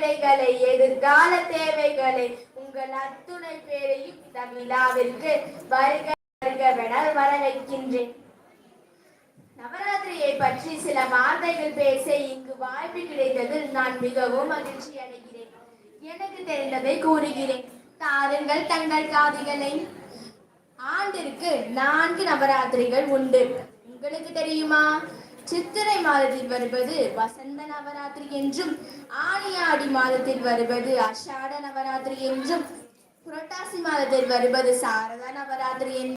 வேலைகளை எதிர்கால தேவைகளை உங்கள் அத்துணை பேரையும் இந்த விழாவிற்கு வருக வருகவென வரவேற்கின்றேன். நவராத்திரியை பற்றி சில வார்த்தைகள் பேச இங்கு வாய்ப்பு கிடைத்ததில் நான் மிகவும் மகிழ்ச்சி அடைகிறேன். எனக்கு தெரிந்ததை கூறுகிறேன். தாருங்கள் தங்கள் காதுகளை. ஆண்டிற்கு நான்கு நவராத்திரிகள் உண்டு. உங்களுக்கு தெரியுமா? சித்திரை மாதத்தில் வருவது வசந்த நவராத்திரி என்றும் ஆனி ஆடி மாதத்தில் வருவது அஷாட நவராத்திரி என்றும் புரட்டாசி மாதத்தில் வருவது சாரதா நவராத்திரி என்றும்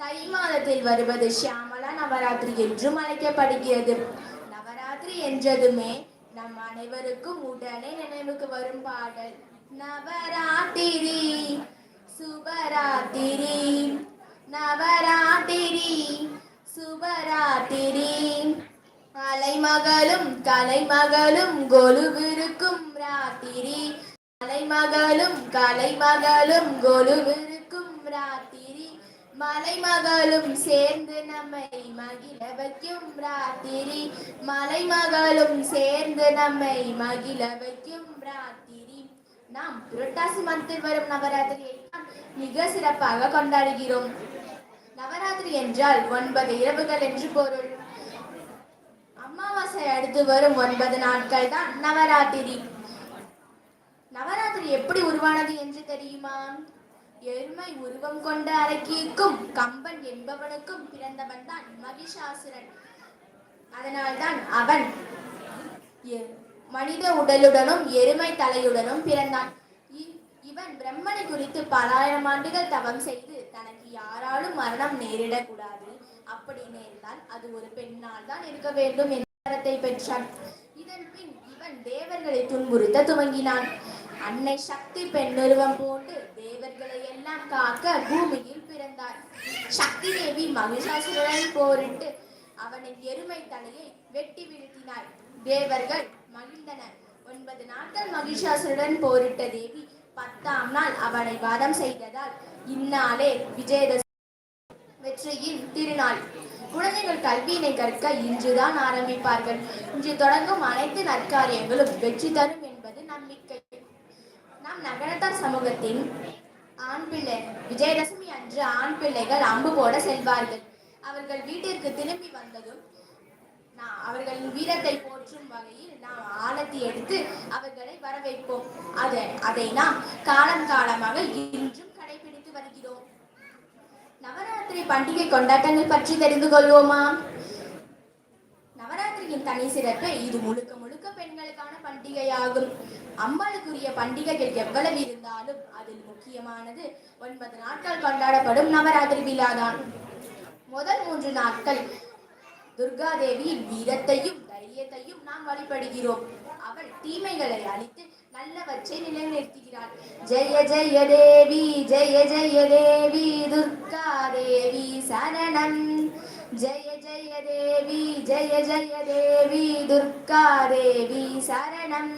தை மாதத்தில் வருவது ஷியாமலா நவராத்திரி என்றும் அழைக்கப்படுகிறது. நவராத்திரி என்றதுமே நம் அனைவருக்கும் உடனே நினைவுக்கு வரும் பாடல். நவராத்திரி சுபராத்திரி நவராத்திரி சுபராத்திரி அலைமகளும் கலைமகளும் கொலுவிருக்கும் ராத்திரி. அலைமகளும் கலைமகளும் கொலுவிருக்கும் ராத்திரி. மலைமகளும் சேர்ந்து நம்மை மகிழ வைக்கும் ராத்திரி. மலைமகளும் சேர்ந்து நம்மை மகிழ வைக்கும் ராத்திரி. நாம் புரட்டாசி மாதத்தில் வரும் நவராத்திரியை மிக சிறப்பாக கொண்டாடுகிறோம். நவராத்திரி என்றால் ஒன்பது இரவுகள் என்று பொருள். அமாவாசை அடுத்து வரும் ஒன்பது நாட்கள் தான் நவராத்திரி. நவராத்திரி எப்படி உருவானது என்று தெரியுமா? எருமை உருவம் கொண்ட அரக்கிக்கும் கம்பன் என்பவனுக்கும் பிறந்தவன் தான் மகிஷாசுரன். அதனால்தான் அவன் மனித உடலுடனும் எருமை தலையுடனும் பிறந்தான். இ- இவன் பிரம்மனை குறித்து பலாயிரம் ஆண்டுகள் தவம் செய்து தனக்கு யாராலும் மரணம் நேரிடக்கூடாது. அப்படி நேர்ந்தால் அது ஒரு பெண்ணால் தான் இருக்க வேண்டும் என்ற பெற்றான். இதன் பின் இவன் தேவர்களை துன்புறுத்த துவங்கினான். அன்னை சக்தி பெண்ணுருவம் போட்டு தேவர்களை எல்லாம் காக்க பூமியில் பிறந்தார் சக்தி தேவி மகிஷாசுரன் போரிட்டு அவனின் எருமை தலையை வெட்டி வீழ்த்தினார் தேவர்கள் மகிழ்ந்தனர். ஒன்பது நாட்கள் மகிஷாசுரன் போரிட்ட தேவி பத்தாம் நாள் அவனை வதம் செய்ததால் இந்நாளே விஜயதசமி வெற்றியின் திருநாள். குழந்தைகள் கல்வியினை கற்க இன்றுதான் ஆரம்பிப்பார்கள். இன்று தொடங்கும் அனைத்து நற்காரியங்களும் வெற்றி தரும் என்பது நம்பிக்கை நம் நகரத்தார் சமூகத்தின் ஆண் பிள்ளை விஜயதசமி அன்று ஆண் பிள்ளைகள் அம்பு போட செல்வார்கள். அவர்கள் வீட்டிற்கு திரும்பி வந்ததும் நான் அவர்களின் வீரத்தை போற்றும் வகையில் நாம் ஆலத்தி எடுத்து அவர்களை வரவேற்போம். அதை அதை நாம் காலம் காலமாக இன்றும் கடைபிடித்து வருகிறோம். நவராத்திரி பண்டிகை கொண்டாட்டங்கள் பற்றி தெரிந்து கொள்வோமா? நவராத்திரியின் தனி சிறப்பு இது முழுக்க முழுக்க பெண்களுக்கான பண்டிகையாகும். அம்பாளுக்குரிய பண்டிகைகள் எவ்வளவு இருந்தாலும் அதில் முக்கியமானது ஒன்பது நாட்கள் கொண்டாடப்படும் நவராத்திரி விழாதான். முதல் மூன்று நாட்கள் துர்கா தேவியின் வீரத்தையும் தைரியத்தையும் நாம் வழிபடுகிறோம். அவள் தீமைகளை அழித்து நல்லவற்றை நிலைநிறுத்துகிறாள். ஜெய ஜெய தேவி ஜெய ஜெய தேவி துர்கா தேவி சரணம். ஜெய ஜெய தேவி ஜெய ஜெய தேவி துர்கா தேவி சரணம்.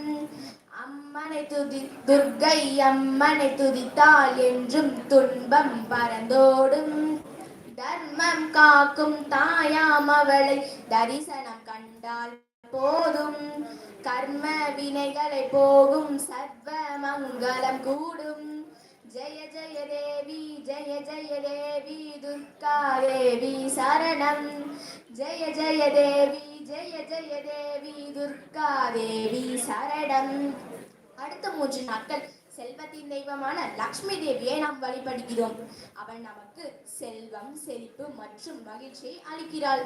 அம்மனை துதி துர்கை அம்மனை துதித்தாள் என்றும் துன்பம் பறந்தோடும் தர்மம் காக்கும் தாயாம் அவளை தரிசனம் கண்டாள் போதும். கர்ம வினைகளை போகும் சர்வ மங்களம் கூடும். ஜெய ஜெய தேவி ஜெய ஜெய தேவி துர்கா தேவி சரணம். ஜெய ஜெய தேவி ஜெய ஜெய தேவி துர்கா தேவி சரணம். அடுத்த மூன்று நாட்கள். செல்வத்தின் தெய்வமான லக்ஷ்மி தேவியை நாம் வழிபடுகிறோம். அவள் நமக்கு செல்வம் செழிப்பு மற்றும் மகிழ்ச்சியை அளிக்கிறாள்.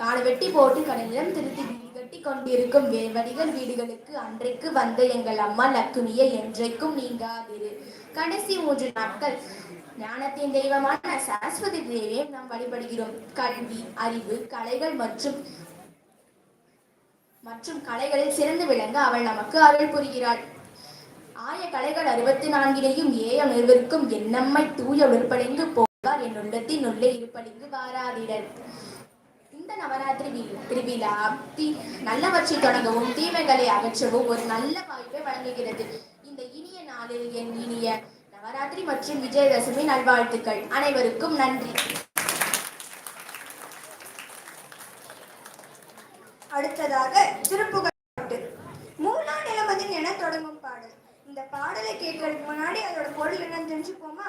காலை வெட்டி போட்டு கடலிடம் திருத்தி கட்டி கொண்டிருக்கும் வேவடிகள் வீடுகளுக்கு அன்றைக்கு வந்த எங்கள் அம்மா லக்ஷ்மியை என்றைக்கும் நீங்காதிரு. கடைசி மூன்று நாட்கள் ஞானத்தின் தெய்வமான சரஸ்வதி தேவியை நாம் வழிபடுகிறோம். கல்வி அறிவு கலைகள் மற்றும் மற்றும் கலைகளில் சிறந்து விளங்க அவள் நமக்கு அருள் புரிகிறாள். ஆய கலைகள் அறுபத்தி நான்கிலேயும் ஏயம் நிறுவருக்கும் என்னம்மை தூய விருப்படைந்து போகார் என் உள்ளத்தின் உள்ளே இருப்படிந்து வாராதிடர் இந்த நவராத்திரி திருவிழா தீ நல்லவற்றை தொடங்கவும் தீமைகளை அகற்றவும் ஒரு நல்ல வாய்ப்பை வழங்குகிறது. இந்த இனிய நாளில் என் இனிய நவராத்திரி மற்றும் விஜயதசமி நல்வாழ்த்துக்கள். அனைவருக்கும் நன்றி. அடுத்ததாக திருப்புகழ் பாட்டு. நிலமதின் என தொடங்கும் பாடல். இந்த பாடலை கேட்கறதுக்கு முன்னாடி அதோட பொருள் என்னன்னு தெரிஞ்சுப்போமா?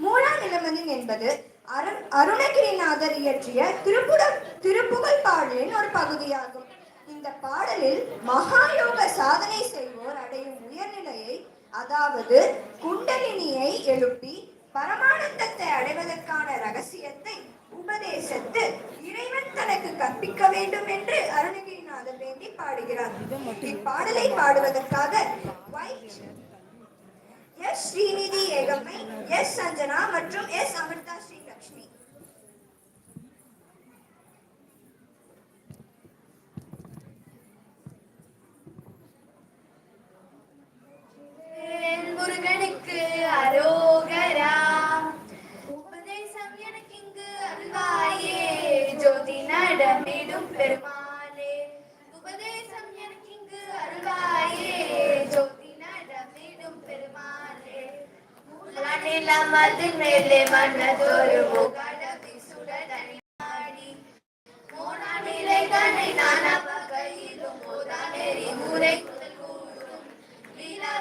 மூலா நிலமதின் என்பது அருண் அருணகிரிநாதர் இயற்றிய திருப்புட திருப்புகழ் பாடலின் ஒரு பகுதியாகும். இந்த பாடலில் மகாயோக சாதனை செய்வோர் அடையும் உயர்நிலையை அதாவது குண்டலினியை எழுப்பி பரமானந்தத்தை அடைவதற்கான ரகசியத்தை உபதேசத்து இறைவன் தனக்கு கற்பிக்க வேண்டும் என்று அருணகிரிநாதர் வேண்டி பாடுகிறார். இப்பாடலை பாடுவதற்காக white S Srinidhi Ekammai S Sanjana மற்றும் எஸ் அமிர்தா ஸ்ரீலக்ஷ்மி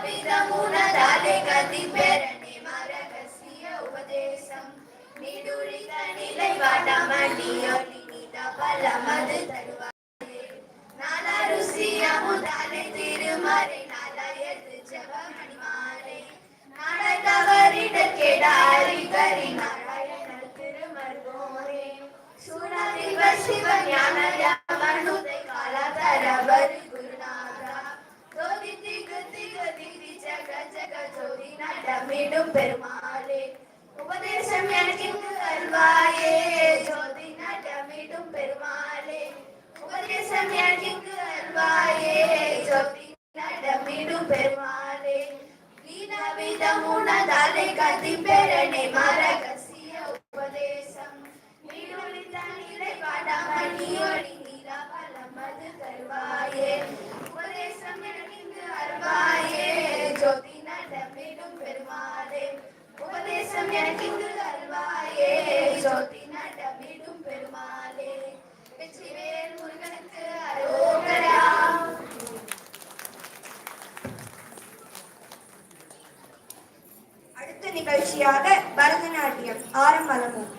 விதமுனதாலே கதி பெறனே மரகசிய உபதேசம். நீடுழித நிலை வாடமணியொலி நீத பலமது தருவாயே ಜ್ಞಾನದ ಮನೋದ ಕಾಲತರ ಬರಿ ಗುರುನಾಥ ತೋದಿತಿ ಗತಿ ಗತಿ ಜಗ ಜಗ ಜೋದಿ ನಟ ಮೇಡು ಪೆರುಮಾಲೆ ಉಪದೇಶಂ ಎನಕಿಂದು ಅಲ್ವಾಯೇ நிகழ்ச்சியாக பரதநாட்டியம் ஆரம்பமும்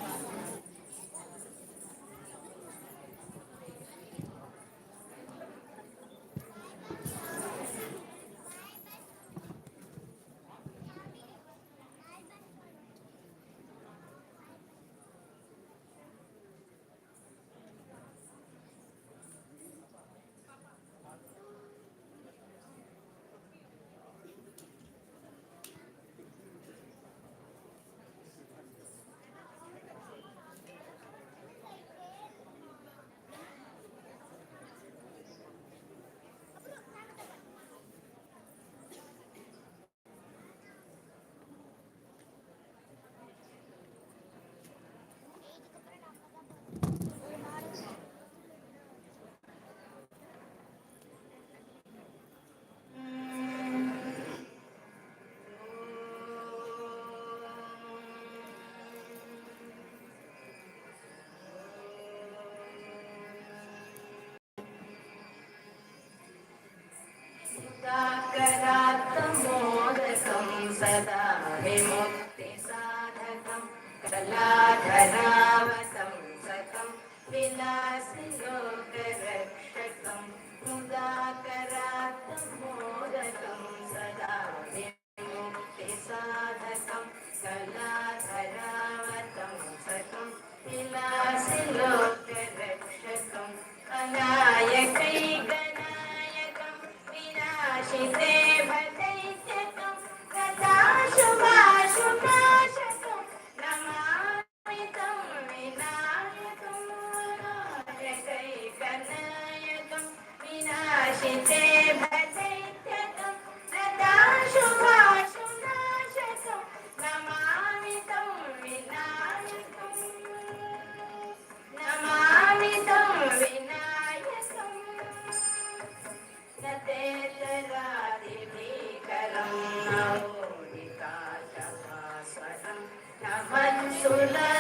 Amén. So la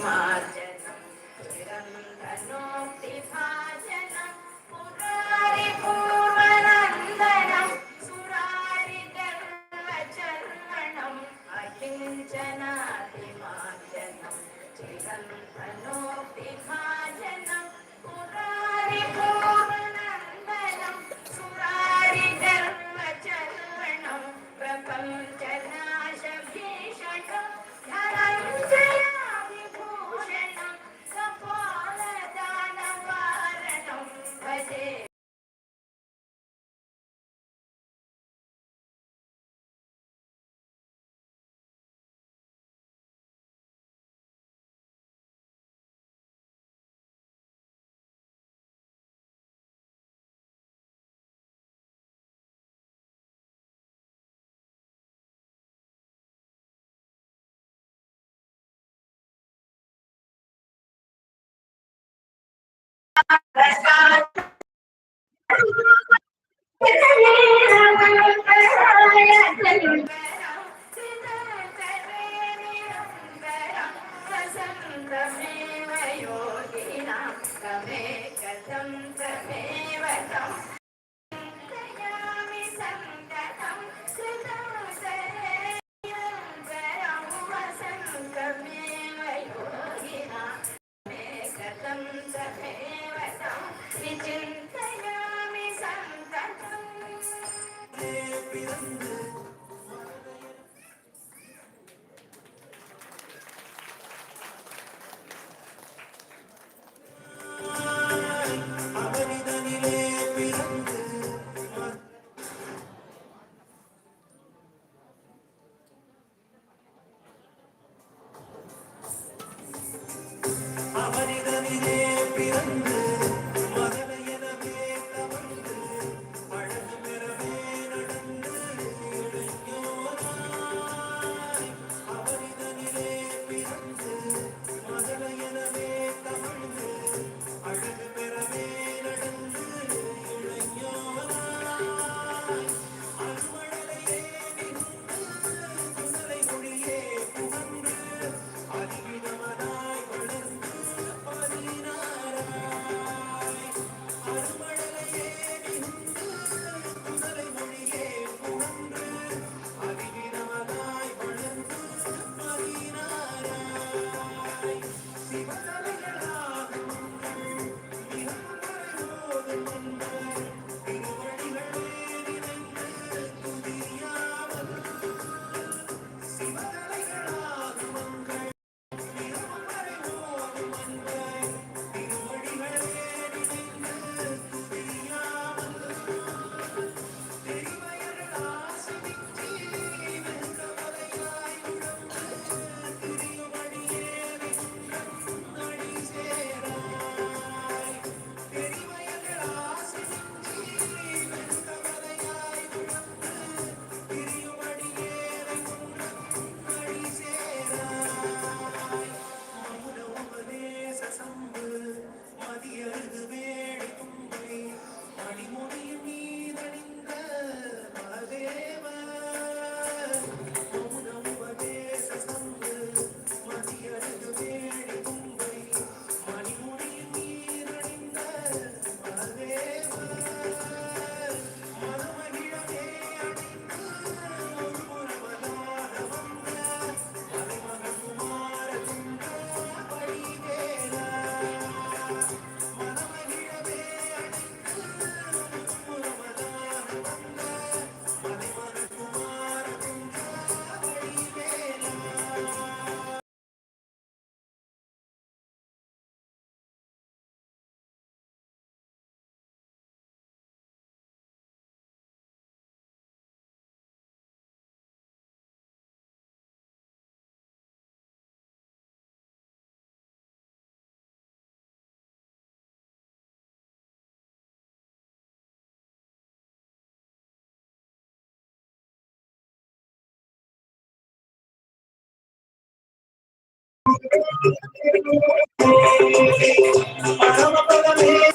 अकिञ्चनादिमार्जनं Gracias. When I'm I am a brother.